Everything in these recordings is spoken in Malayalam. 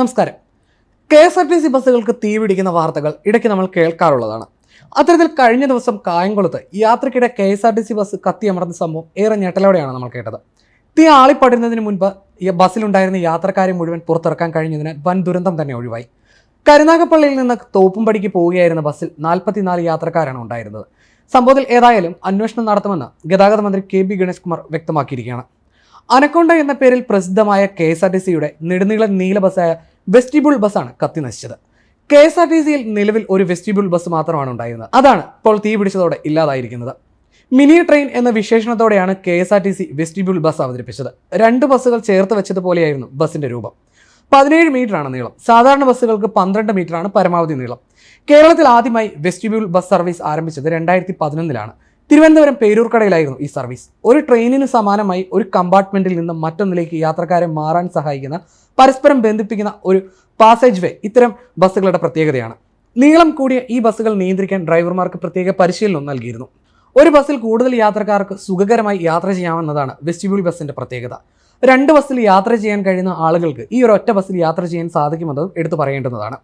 നമസ്കാരം. K S R T C ബസ്സുകൾക്ക് തീ പിടിക്കുന്ന വാർത്തകൾ ഇടയ്ക്ക് നമ്മൾ കേൾക്കാറുള്ളതാണ്. അത്തരത്തിൽ കഴിഞ്ഞ ദിവസം കായംകുളത്ത് യാത്രക്കിടെ K S R T C bus കത്തിയമർന്ന സംഭവം ഏറെ ഞെട്ടലോടെയാണ് നമ്മൾ കേട്ടത്. തീ ആളിപ്പടുന്നതിന് മുൻപ് ഈ ബസ്സിലുണ്ടായിരുന്ന യാത്രക്കാരെ മുഴുവൻ പുറത്തിറക്കാൻ കഴിഞ്ഞതിനാൽ വൻ ദുരന്തം തന്നെ ഒഴിവായി. കരുനാഗപ്പള്ളിയിൽ നിന്ന് തോപ്പുംപടിക്ക് പോവുകയായിരുന്ന ബസ്സിൽ നാൽപ്പത്തിനാല് യാത്രക്കാരാണ് ഉണ്ടായിരുന്നത്. സംഭവത്തിൽ ഏതായാലും അന്വേഷണം നടത്തുമെന്ന് ഗതാഗത മന്ത്രി കെ ബി ഗണേഷ് കുമാർ വ്യക്തമാക്കിയിരിക്കുകയാണ്. അനക്കൊണ്ട എന്ന പേരിൽ പ്രസിദ്ധമായ കെ എസ് ആർ ടി സിയുടെ നെടുനീള നീല ബസ്സായ വെസ്റ്റിബിൾ ബസ്സാണ് കത്തി നശിച്ചത്. കെ എസ് ആർ ടി സിയിൽ നിലവിൽ ഒരു വെസ്റ്റിബിൾ ബസ് മാത്രമാണ് ഉണ്ടായിരുന്നത്. അതാണ് ഇപ്പോൾ തീ പിടിച്ചതോടെ ഇല്ലാതായിരിക്കുന്നത്. മിനി ട്രെയിൻ എന്ന വിശേഷണത്തോടെയാണ് K S R T C vestibule bus അവതരിപ്പിച്ചത്. രണ്ട് ബസ്സുകൾ ചേർത്ത് വെച്ചതുപോലെയായിരുന്നു ബസ്സിന്റെ രൂപം. പതിനേഴ് മീറ്ററാണ് നീളം. സാധാരണ ബസ്സുകൾക്ക് പന്ത്രണ്ട് മീറ്ററാണ് പരമാവധി നീളം. കേരളത്തിൽ ആദ്യമായി വെസ്റ്റിബ്യൂൾ ബസ് സർവീസ് ആരംഭിച്ചത് രണ്ടായിരത്തി പതിനൊന്നിലാണ് തിരുവനന്തപുരം പേരൂർക്കടയിലായിരുന്നു ഈ സർവീസ്. ഒരു ട്രെയിനിന് സമാനമായി ഒരു കമ്പാർട്ട്മെന്റിൽ നിന്ന് മറ്റൊന്നിലേക്ക് യാത്രക്കാരെ മാറാൻ സഹായിക്കുന്ന പരസ്പരം ബന്ധിപ്പിക്കുന്ന ഒരു പാസേജ് വേ ഇത്തരം ബസ്സുകളുടെ പ്രത്യേകതയാണ്. നീളം കൂടിയ ഈ ബസ്സുകൾ നിയന്ത്രിക്കാൻ ഡ്രൈവർമാർക്ക് പ്രത്യേക പരിശീലനം നൽകിയിരുന്നു. ഒരു ബസ്സിൽ കൂടുതൽ യാത്രക്കാർക്ക് സുഖകരമായി യാത്ര ചെയ്യാമെന്നതാണ് വെസ്റ്റിബ്യൂൾ ബസ്സിന്റെ പ്രത്യേകത. രണ്ട് ബസ്സിൽ യാത്ര ചെയ്യാൻ കഴിയുന്ന ആളുകൾക്ക് ഈ ഒരു ഒറ്റ ബസ്സിൽ യാത്ര ചെയ്യാൻ സാധിക്കുമെന്നത് എടുത്തു പറയേണ്ടുന്നതാണ്.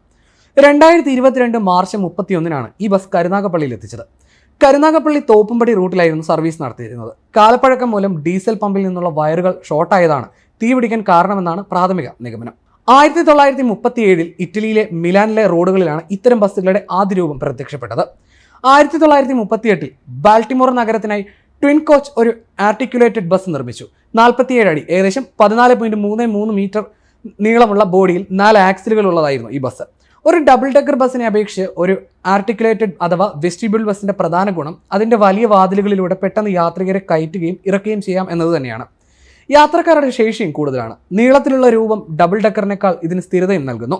രണ്ടായിരത്തി ഇരുപത്തിരണ്ട് മാർച്ച് മുപ്പത്തിയൊന്നിനാണ് ഈ ബസ് കരുനാഗപ്പള്ളിയിൽ എത്തിച്ചത്. കരുനാഗപ്പള്ളി തോപ്പുംപടി റൂട്ടിലായിരുന്നു സർവീസ് നടത്തിയിരുന്നത്. കാലപ്പഴക്കം മൂലം ഡീസൽ പമ്പിൽ നിന്നുള്ള വയറുകൾ ഷോർട്ടായതാണ് തീപിടിക്കാൻ കാരണമെന്നാണ് പ്രാഥമിക നിഗമനം. ആയിരത്തി തൊള്ളായിരത്തി മുപ്പത്തി ഏഴിൽ ഇറ്റലിയിലെ മിലാനിലെ റോഡുകളിലാണ് ഇത്തരം ബസ്സുകളുടെ ആദ്യ രൂപം പ്രത്യക്ഷപ്പെട്ടത്. ആയിരത്തി തൊള്ളായിരത്തി മുപ്പത്തിയെട്ടിൽ ബാൽട്ടിമോർ നഗരത്തിനായി ട്വിൻ കോച്ച് ഒരു ആർട്ടിക്കുലേറ്റഡ് ബസ് നിർമ്മിച്ചു. നാൽപ്പത്തിയേഴ് അടി ഏകദേശം പതിനാല് പോയിന്റ് മൂന്ന് മൂന്ന് മീറ്റർ നീളമുള്ള ബോഡിയിൽ നാല് ആക്സിലുകൾ ഉള്ളതായിരുന്നു ഈ ബസ്. ഒരു ഡബിൾ ഡെക്കർ ബസ്സിനെ അപേക്ഷിച്ച് ഒരു ആർട്ടിക്കുലേറ്റഡ് അഥവാ വെസ്റ്റിബിൾ ബസ്സിന്റെ പ്രധാന ഗുണം അതിന്റെ വലിയ വാതിലുകളിലൂടെ പെട്ടെന്ന് യാത്രികരെ കയറ്റുകയും ഇറക്കുകയും ചെയ്യാം എന്നത് തന്നെയാണ്. യാത്രക്കാരുടെ ശേഷിയും കൂടുതലാണ്. നീളത്തിലുള്ള രൂപം ഡബിൾ ഡെക്കറിനേക്കാൾ ഇതിന് സ്ഥിരതയും നൽകുന്നു.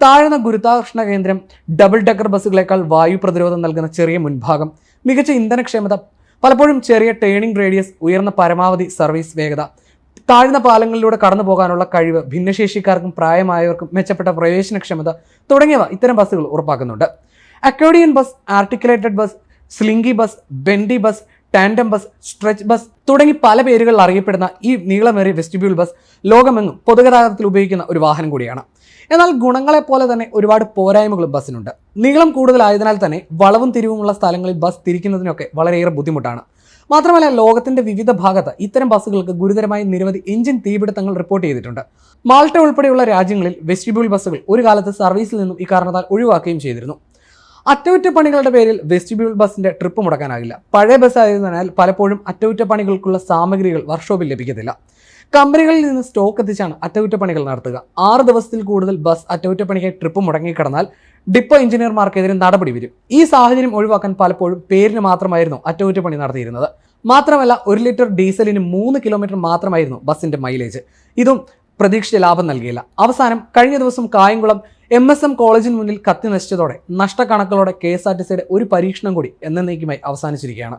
താഴ്ന്ന ഗുരുത്വാകർഷണ കേന്ദ്രം ഡബിൾ ഡെക്കർ ബസ്സുകളേക്കാൾ വായു പ്രതിരോധം നൽകുന്ന ചെറിയ മുൻഭാഗം മികച്ച ഇന്ധനക്ഷമത പലപ്പോഴും ചെറിയ ടേണിംഗ് റേഡിയസ് ഉയർന്ന പരമാവധി സർവീസ് വേഗത താഴ്ന്ന പാലങ്ങളിലൂടെ കടന്നു പോകാനുള്ള കഴിവ് ഭിന്നശേഷിക്കാർക്കും പ്രായമായവർക്കും മെച്ചപ്പെട്ട പ്രവേശനക്ഷമത തുടങ്ങിയവ ഇത്തരം ബസ്സുകൾ ഉറപ്പാക്കുന്നുണ്ട്. Accordion bus articulated bus slinky bus bendy bus tandem bus stretch bus തുടങ്ങി പല പേരുകളിൽ അറിയപ്പെടുന്ന ഈ നീളമേറിയ വെസ്റ്റിബ്യൂൾ ബസ് ലോകമെങ്ങും പൊതുഗതാഗതത്തിൽ ഉപയോഗിക്കുന്ന ഒരു വാഹനം കൂടിയാണ്. എന്നാൽ ഗുണങ്ങളെ പോലെ തന്നെ ഒരുപാട് പോരായ്മകളും ബസ്സിനുണ്ട്. നീളം കൂടുതലായതിനാൽ തന്നെ വളവും തിരിവുമുള്ള സ്ഥലങ്ങളിൽ ബസ് തിരിക്കുന്നതിനൊക്കെ വളരെയേറെ ബുദ്ധിമുട്ടാണ്. മാത്രമല്ല ലോകത്തിന്റെ വിവിധ ഭാഗത്ത് ഇത്തരം ബസ്സുകൾക്ക് ഗുരുതരമായ നിരവധി എഞ്ചിൻ തീപിടുത്തങ്ങൾ റിപ്പോർട്ട് ചെയ്തിട്ടുണ്ട്. മാൾട്ട ഉൾപ്പെടെയുള്ള രാജ്യങ്ങളിൽ വെസ്റ്റിബ്യൂൾ ബസ്സുകൾ ഒരു കാലത്ത് സർവീസിൽ നിന്നും ഇക്കാരണത്താൽ ഒഴിവാക്കുകയും ചെയ്തിരുന്നു. അറ്റകുറ്റപ്പണികളുടെ പേരിൽ വെസ്റ്റിബ്യൂൾ ബസ്സിന്റെ ട്രിപ്പ് മുടക്കാനാകില്ല. പഴയ ബസ് ആയതിനാൽ പലപ്പോഴും അറ്റകുറ്റപ്പണികൾക്കുള്ള സാമഗ്രികൾ വർക്ക്ഷോപ്പിൽ ലഭിക്കത്തില്ല. കമ്പനികളിൽ നിന്ന് സ്റ്റോക്ക് എത്തിച്ചാണ് അറ്റകുറ്റപ്പണികൾ നടത്തുക. ആറ് ദിവസത്തിൽ കൂടുതൽ ബസ് അറ്റകുറ്റപ്പണിക്കായി ട്രിപ്പ് മുടങ്ങിക്കിടന്നാൽ ഡിപ്പോ എഞ്ചിനീയർമാർക്കെതിരെ നടപടി വരും. ഈ സാഹചര്യം ഒഴിവാക്കാൻ പലപ്പോഴും പേരിന് മാത്രമായിരുന്നു അറ്റകുറ്റപ്പണി നടത്തിയിരുന്നത്. മാത്രമല്ല ഒരു ലിറ്റർ ഡീസലിന് മൂന്ന് കിലോമീറ്റർ മാത്രമായിരുന്നു ബസ്സിന്റെ മൈലേജ്. ഇതും പ്രതീക്ഷിച്ച ലാഭം നൽകിയില്ല. അവസാനം കഴിഞ്ഞ ദിവസം കായംകുളം എം എസ് എം കോളേജിന് മുന്നിൽ കത്തി നശിച്ചതോടെ നഷ്ടക്കണക്കുകളോടെ കെ എസ് ആർ ടി സിയുടെ ഒരു പരീക്ഷണം കൂടി എന്നേക്കുമായി അവസാനിച്ചിരിക്കുകയാണ്.